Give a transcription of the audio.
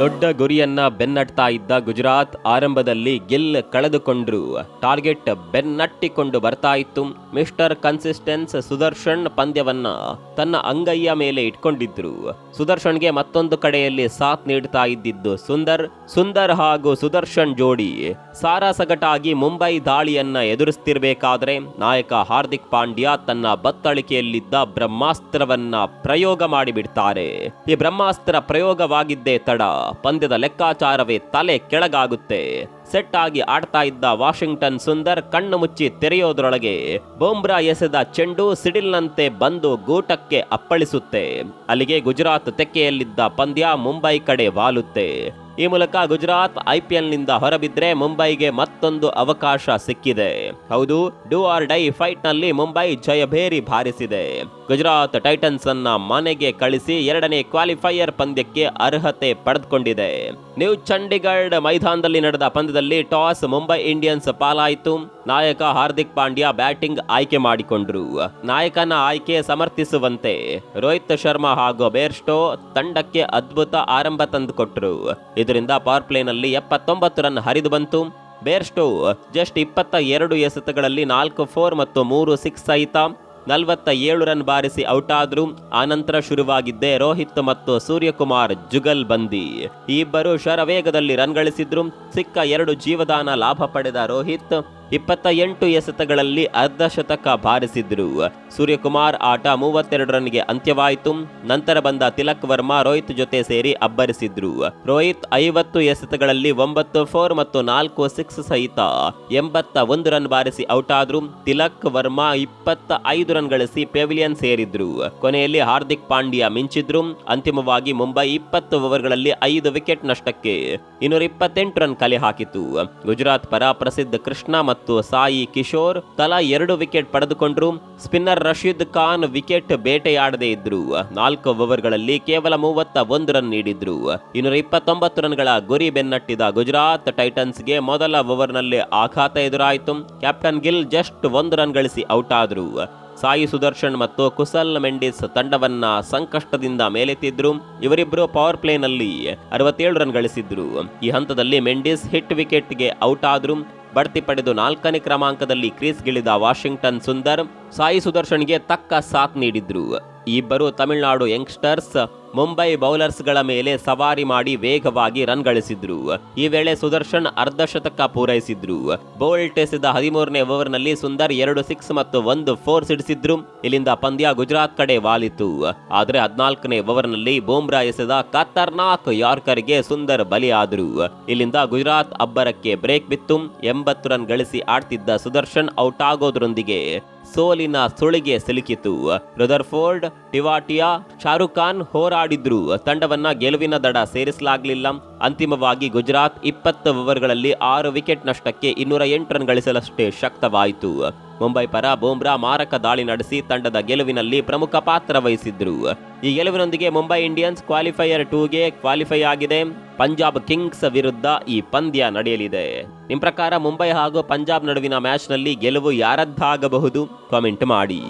ದೊಡ್ಡ ಗುರಿಯನ್ನ ಬೆನ್ನಟ್ತಾ ಇದ್ದ ಗುಜರಾತ್ ಆರಂಭದಲ್ಲಿ ಗೆಲ್ ಕಳೆದುಕೊಂಡ್ರು. ಟಾರ್ಗೆಟ್ ಬೆನ್ನಟ್ಟಿಕೊಂಡು ಬರ್ತಾ ಇತ್ತು. ಮಿಸ್ಟರ್ ಕನ್ಸಿಸ್ಟೆನ್ಸ್ ಸುದರ್ಶನ್ ಪಂದ್ಯವನ್ನ ತನ್ನ ಅಂಗೈಯ ಮೇಲೆ ಇಟ್ಕೊಂಡಿದ್ರು. ಸುದರ್ಶನ್ಗೆ ಮತ್ತೊಂದು ಕಡೆಯಲ್ಲಿ ಸಾಥ್ ನೀಡ್ತಾ ಇದ್ದಿದ್ದು ಸುಂದರ್. ಸುಂದರ್ ಹಾಗೂ ಸುದರ್ಶನ್ ಜೋಡಿ ಸಾರಾಸಗಟಾಗಿ ಮುಂಬೈ ದಾಳಿಯನ್ನ ಎದುರಿಸ್ತಿರ್ಬೇಕಾದ್ರೆ ನಾಯಕ ಹಾರ್ದಿಕ್ ಪಾಂಡ್ಯ ತನ್ನ ಬತ್ತಳಿಕೆಯಲ್ಲಿದ್ದ ಬ್ರಹ್ಮಾಸ್ತ್ರವನ್ನ ಪ್ರಯೋಗ ಮಾಡಿಬಿಡ್ತಾರೆ. ಈ ಬ್ರಹ್ಮಾಸ್ತ್ರ ಪ್ರಯೋಗವಾಗಿದ್ದೇ ತಡ. ಪಂದ್ಯದ ಲೆಕ್ಕಾಚಾರವೇ ತಲೆ ಕೆಳಗಾಗುತ್ತೆ. ಸೆಟ್ ಆಗಿ ಆಡ್ತಾ ಇದ್ದ ವಾಷಿಂಗ್ಟನ್ ಸುಂದರ್ ಕಣ್ಣು ಮುಚ್ಚಿ ತೆರೆಯೋದ್ರೊಳಗೆ ಬೋಮ್ರಾ ಎಸೆದ ಚೆಂಡು ಸಿಡಿಲ್ನಂತೆ ಬಂದು ಗೂಟಕ್ಕೆ ಅಪ್ಪಳಿಸುತ್ತೆ. ಅಲ್ಲಿಗೆ ಗುಜರಾತ್ ತೆಕ್ಕೆಯಲ್ಲಿದ್ದ ಪಂದ್ಯ ಮುಂಬೈ ಕಡೆ ವಾಲುತ್ತೆ. ಈ ಮೂಲಕ ಗುಜರಾತ್ ಐಪಿಎಲ್ನಿಂದ ಹೊರಬಿದ್ರೆ ಮುಂಬೈಗೆ ಮತ್ತೊಂದು ಅವಕಾಶ ಸಿಕ್ಕಿದೆ. ಹೌದು, ಡೂ ಆರ್ ಡೈ ಫೈಟ್ನಲ್ಲಿ ಮುಂಬೈ ಜಯಭೇರಿ ಭಾರಿಸಿದೆ. ಗುಜರಾತ್ ಟೈಟನ್ಸ್ ಅನ್ನ ಮನೆಗೆ ಕಳಿಸಿ ಎರಡನೇ ಕ್ವಾಲಿಫೈಯರ್ ಪಂದ್ಯಕ್ಕೆ ಅರ್ಹತೆ ಪಡೆದುಕೊಂಡಿದೆ. ನ್ಯೂ ಚಂಡೀಗಢ ಮೈದಾನದಲ್ಲಿ ನಡೆದ ಪಂದ್ಯದಲ್ಲಿ ಟಾಸ್ ಮುಂಬೈ ಇಂಡಿಯನ್ಸ್ ಪಾಲಾಯಿತು. ನಾಯಕ ಹಾರ್ದಿಕ್ ಪಾಂಡ್ಯ ಬ್ಯಾಟಿಂಗ್ ಆಯ್ಕೆ ಮಾಡಿಕೊಂಡ್ರು. ನಾಯಕನ ಆಯ್ಕೆ ಸಮರ್ಥಿಸುವಂತೆ ರೋಹಿತ್ ಶರ್ಮಾ ಹಾಗೂ ಬೇರ್ಸ್ಟೋ ತಂಡಕ್ಕೆ ಅದ್ಭುತ ಆರಂಭ ತಂದುಕೊಟ್ರು. ಇದರಿಂದ ಪವರ್ ಪ್ಲೇನಲ್ಲಿ ಎಪ್ಪತ್ತೊಂಬತ್ತು ರನ್ ಹರಿದು ಬಂತು. ಬೇರ್ಸ್ಟೋ ಜಸ್ಟ್ ಇಪ್ಪತ್ತ ಎರಡು ಎಸೆತಗಳಲ್ಲಿ ನಾಲ್ಕು, ಫೋರ್ ಮತ್ತು ಮೂರು, ಸಿಕ್ಸ್ ಸಹಿತ ನಲವತ್ತ ಏಳು ರನ್ ಬಾರಿಸಿ ಔಟ್ ಆದ್ರು ಆನಂತರ ಶುರುವಾಗಿದ್ದೆ ರೋಹಿತ್ ಮತ್ತು ಸೂರ್ಯಕುಮಾರ್ ಜುಗಲ್ ಬಂದಿ. ಈ ಇಬ್ಬರು ಶರವೇಗದಲ್ಲಿ ರನ್ ಗಳಿಸಿದ್ರು ಸಿಕ್ಕ ಎರಡು ಜೀವದಾನ ಲಾಭ ಪಡೆದ ರೋಹಿತ್ ಇಪ್ಪತ್ತ ಎಂಟು ಎಸೆತಗಳಲ್ಲಿ ಅರ್ಧ ಶತಕ ಬಾರಿಸಿದ್ರು. ಸೂರ್ಯಕುಮಾರ್ ಆಟ ಮೂವತ್ತೆರಡು ರನ್ಗೆ ಅಂತ್ಯವಾಯಿತು. ನಂತರ ಬಂದ ತಿಲಕ್ ವರ್ಮಾ, ರೋಹಿತ್ ಜೊತೆ ಸೇರಿ ಅಬ್ಬರಿಸಿದ್ರು. ರೋಹಿತ್ ಐವತ್ತು ಎಸೆತಗಳಲ್ಲಿ ಒಂಬತ್ತು, ಫೋರ್ ಮತ್ತು ನಾಲ್ಕು, ಸಿಕ್ಸ್ ಸಹಿತ ಎಂಬತ್ತ ಒಂದು ರನ್ ಬಾರಿಸಿ ಔಟ್ ಆದ್ರು ತಿಲಕ್ ವರ್ಮಾ ಇಪ್ಪತ್ತ ಐದು ರನ್ ಗಳಿಸಿ ಪೆವಿಲಿಯನ್ ಸೇರಿದ್ರು. ಕೊನೆಯಲ್ಲಿ ಹಾರ್ದಿಕ್ ಪಾಂಡ್ಯ ಮಿಂಚಿದ್ರು. ಅಂತಿಮವಾಗಿ ಮುಂಬೈ ಇಪ್ಪತ್ತು ಓವರ್ಗಳಲ್ಲಿ ಐದು ವಿಕೆಟ್ ನಷ್ಟಕ್ಕೆ ಇನ್ನೂರ ಇಪ್ಪತ್ತೆಂಟು ರನ್ ಕಲೆ ಹಾಕಿತು. ಗುಜರಾತ್ ಪರ ಪ್ರಸಿದ್ಧ ಕೃಷ್ಣ ಮತ್ತು ಸಾಯಿ ಕಿಶೋರ್ ತಲಾ ಎರಡು ವಿಕೆಟ್ ಪಡೆದುಕೊಂಡ್ರು. ಸ್ಪಿನ್ನರ್ ರಶೀದ್ ಖಾನ್ ವಿಕೆಟ್ ಬೇಟೆಯಾಡದೇ ಇದ್ರು. ನಾಲ್ಕು ಓವರ್ಗಳಲ್ಲಿ ಕೇವಲ ಮೂವತ್ತ ಒಂದು ರನ್ ನೀಡಿದ್ರು. ಇನ್ನೂರ ಇಪ್ಪತ್ತೊಂಬತ್ತು ರನ್ಗಳ ಗುರಿ ಬೆನ್ನಟ್ಟಿದ ಗುಜರಾತ್ ಟೈಟನ್ಸ್ಗೆ ಮೊದಲ ಓವರ್ನಲ್ಲಿ ಆಘಾತ ಎದುರಾಯಿತು. ಕ್ಯಾಪ್ಟನ್ ಗಿಲ್ ಜಸ್ಟ್ ಒಂದು ರನ್ ಗಳಿಸಿ ಔಟ್ ಆದ್ರು. ಸಾಯಿ ಸುದರ್ಶನ್ ಮತ್ತು ಕುಸಲ್ ಮೆಂಡಿಸ್ ತಂಡವನ್ನ ಸಂಕಷ್ಟದಿಂದ ಮೇಲೆತ್ತಿದ್ರು. ಇವರಿಬ್ಬರು ಪವರ್ ಪ್ಲೇನಲ್ಲಿ ಅರವತ್ತೇಳು ರನ್ ಗಳಿಸಿದ್ರು. ಈ ಹಂತದಲ್ಲಿ ಮೆಂಡಿಸ್ ಹಿಟ್ ವಿಕೆಟ್ಗೆ ಔಟ್ ಆದ್ರು. ಬಡ್ತಿ ಪಡೆದು ನಾಲ್ಕನೇ ಕ್ರಮಾಂಕದಲ್ಲಿ ಕ್ರೀಸ್ಗಿಳಿದ ವಾಷಿಂಗ್ಟನ್ ಸುಂದರ್ ಸಾಯಿ ಸುದರ್ಶನ್ಗೆ ತಕ್ಕ ಸಾಥ್ ನೀಡಿದ್ರು. ಇಬ್ಬರು ತಮಿಳುನಾಡು ಯಂಗ್ಸ್ಟರ್ಸ್ ಮುಂಬೈ ಬೌಲರ್ಸ್ಗಳ ಮೇಲೆ ಸವಾರಿ ಮಾಡಿ ವೇಗವಾಗಿ ರನ್ ಗಳಿಸಿದ್ರು. ಈ ವೇಳೆ ಸುದರ್ಶನ್ ಅರ್ಧ ಶತಕ ಪೂರೈಸಿದ್ರು. ಬೋಲ್ಟ್ ಎಸೆದ ಹದಿಮೂರನೇ ಓವರ್ನಲ್ಲಿ ಸುಂದರ್ ಎರಡು ಸಿಕ್ಸ್ ಮತ್ತು ಒಂದು ಫೋರ್ ಸಿಡಿಸಿದ್ರು. ಇಲ್ಲಿಂದ ಪಂದ್ಯ ಗುಜರಾತ್ ಕಡೆ ವಾಲಿತು. ಆದರೆ ಹದಿನಾಲ್ಕನೇ ಓವರ್ನಲ್ಲಿ ಬೂಮ್ರಾ ಎಸೆದ ಖತರ್ನಾಕ್ ಯಾರ್ಕರ್ಗೆ ಸುಂದರ್ ಬಲಿಯಾದರು. ಇಲ್ಲಿಂದ ಗುಜರಾತ್ ಅಬ್ಬರಕ್ಕೆ ಬ್ರೇಕ್ ಬಿತ್ತು. ಎಂಬತ್ತು ರನ್ ಗಳಿಸಿ ಆಡ್ತಿದ್ದ ಸುದರ್ಶನ್ ಔಟ್ ಆಗೋದ್ರೊಂದಿಗೆ ಸೋಲಿನ ಸುಳಿಗೆ ಸಿಲುಕಿತು. ರುದರ್ಫೋರ್ಡ್, ಟಿವಾಟಿಯಾ, ಶಾರುಖ್ ಖಾನ್ ಹೋರಾಡಿದ್ರು. ತಂಡವನ್ನ ಗೆಲುವಿನ ದಡ ಸೇರಿಸಲಾಗಲಿಲ್ಲ. ಅಂತಿಮವಾಗಿ ಗುಜರಾತ್ ಇಪ್ಪತ್ತು ಓವರ್ಗಳಲ್ಲಿ ಆರು ವಿಕೆಟ್ ನಷ್ಟಕ್ಕೆ ಇನ್ನೂರ ಎಂಟು ರನ್ ಗಳಿಸಲಷ್ಟೇ ಶಕ್ತವಾಯಿತು. ಮುಂಬೈ ಪರ ಬೂಮ್ರಾ ಮಾರಕ ದಾಳಿ ನಡೆಸಿ ತಂಡದ ಗೆಲುವಿನಲ್ಲಿ ಪ್ರಮುಖ ಪಾತ್ರ ವಹಿಸಿದ್ರು. ಈ ಗೆಲುವಿನೊಂದಿಗೆ ಮುಂಬೈ ಇಂಡಿಯನ್ಸ್ ಕ್ವಾಲಿಫೈಯರ್ ಟೂಗೆ ಕ್ವಾಲಿಫೈ ಆಗಿದೆ. ಪಂಜಾಬ್ ಕಿಂಗ್ಸ್ ವಿರುದ್ಧ ಈ ಪಂದ್ಯ ನಡೆಯಲಿದೆ. ನಿಮ್ಮ ಪ್ರಕಾರ ಮುಂಬೈ ಹಾಗೂ ಪಂಜಾಬ್ ನಡುವಿನ ಮ್ಯಾಚ್ನಲ್ಲಿ ಗೆಲುವು ಯಾರದ್ದಾಗಬಹುದು? ಕಾಮೆಂಟ್ ಮಾಡಿ.